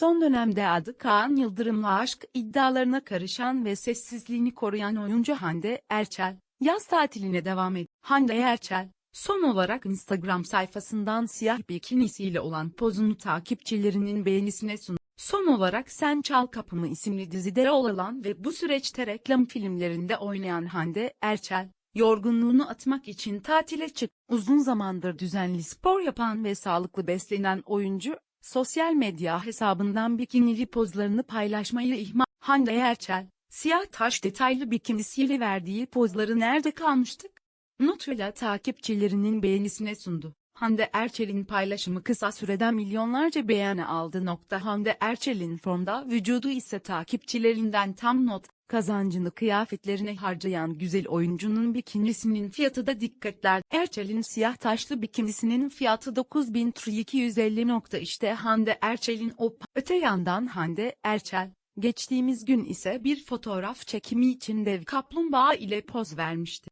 Son dönemde adı Kaan Yıldırım'la aşk iddialarına karışan ve sessizliğini koruyan oyuncu Hande Erçel, yaz tatiline devam ediyor. Hande Erçel, son olarak Instagram sayfasından siyah bikinisiyle olan pozunu takipçilerinin beğenisine sundu. Son olarak Sen Çal Kapımı isimli dizide rol alan ve bu süreçte reklam filmlerinde oynayan Hande Erçel, yorgunluğunu atmak için tatile çık. Uzun zamandır düzenli spor yapan ve sağlıklı beslenen oyuncu, sosyal medya hesabından bikinili pozlarını paylaşmayı ihmal. Hande Erçel, siyah taş detaylı bikinisiyle verdiği pozları nerede kalmıştık? Notuyla takipçilerinin beğenisine sundu. Hande Erçel'in paylaşımı kısa süreden milyonlarca beğeni aldı. Nokta Hande Erçel'in formda vücudu ise takipçilerinden tam not. Kazancını kıyafetlerine harcayan güzel oyuncunun bikinisinin fiyatı da dikkatler. Erçel'in siyah taşlı bikinisinin fiyatı 9250 nokta işte Hande Erçel'in o. Öte yandan Hande Erçel, geçtiğimiz gün ise bir fotoğraf çekimi için dev kaplumbağa ile poz vermişti.